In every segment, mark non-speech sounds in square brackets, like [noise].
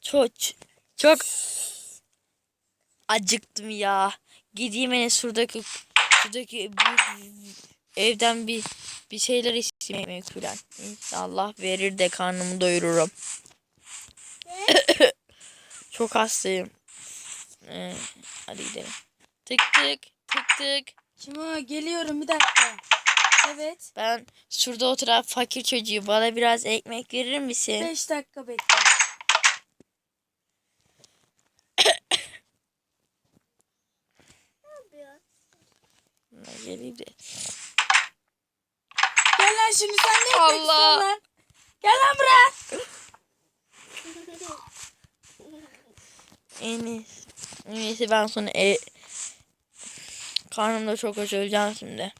Çok çok acıktım ya. Gideyim en şuradaki şuradaki evden bir bir şeyler isteyeyim falan. İnşallah verir de karnımı doyururum. [coughs] Çok hastayım. Ee, hadi gidelim. Tık tık tık tık. O? Geliyorum bir dakika. Evet. Ben şurada oturan fakir çocuğu bana biraz ekmek verir misin? 5 dakika bekle. Geleyim de. Gel lan şimdi sen ne istiyorsun lan? Gel lan buraya. En iyisi, en iyisi ben sonra e... Karnımda çok aç öleceğim şimdi.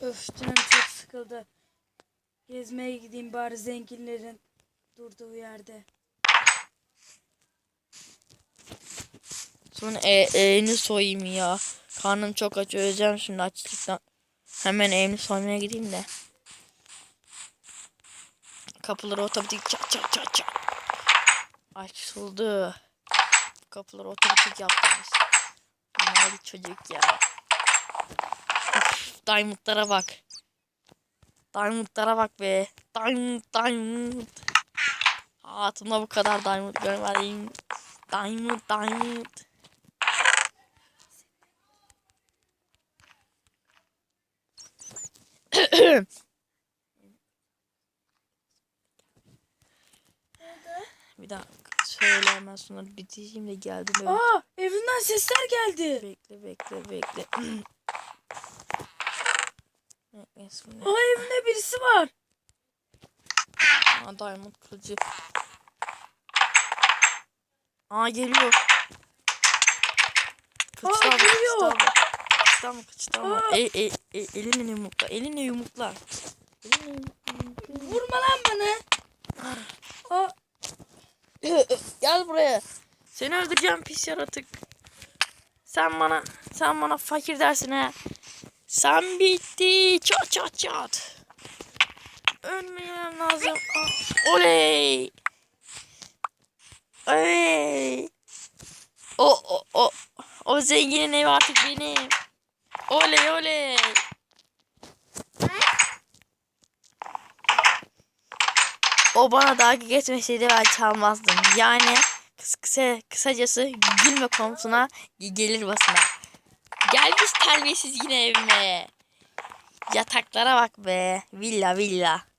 Öf canım çok sıkıldı. Gezmeye gideyim bari zenginlerin durduğu yerde. Sonra elini soyayım ya. Karnım çok aç öleceğim şimdi açlıktan. Hemen elini soymaya gideyim de. Kapıları otomatik çat çat çat çat. Açıldı. Kapıları otomatik yaptınız. Mavi çocuk ya. Of, Diamond'lara bak. Diamond'lara bak be. Diamond, diamond. Hayatımda bu kadar diamond görmedim. Diamond, diamond. Bir dakika söyle hemen sonra bitişim de geldi. Böyle. Aa evinden sesler geldi. Bekle bekle bekle. [clears throat] Aa evinde birisi var. Aa, diamond kılıcı. Aa geliyor. Kıçtan mı geliyor. kıçtan mı? Kıçtan mı? Aa. E, e, e, elini yumrukla. Elini yumrukla. Vurma lan bana. Aa [laughs] Gel buraya. Seni öldüreceğim pis yaratık. Sen bana sen bana fakir dersin ha. Sen bitti. Çat çat çat. Ölmem lazım. Ah, Oley. Oley. O o o o zenginin evi artık benim. Oley oley. O bana dalga geçmeseydi ben çalmazdım. Yani kıs kısa, kısacası gülme komutuna gelir basına. Gelmiş terbiyesiz yine evime. Yataklara bak be. Villa villa.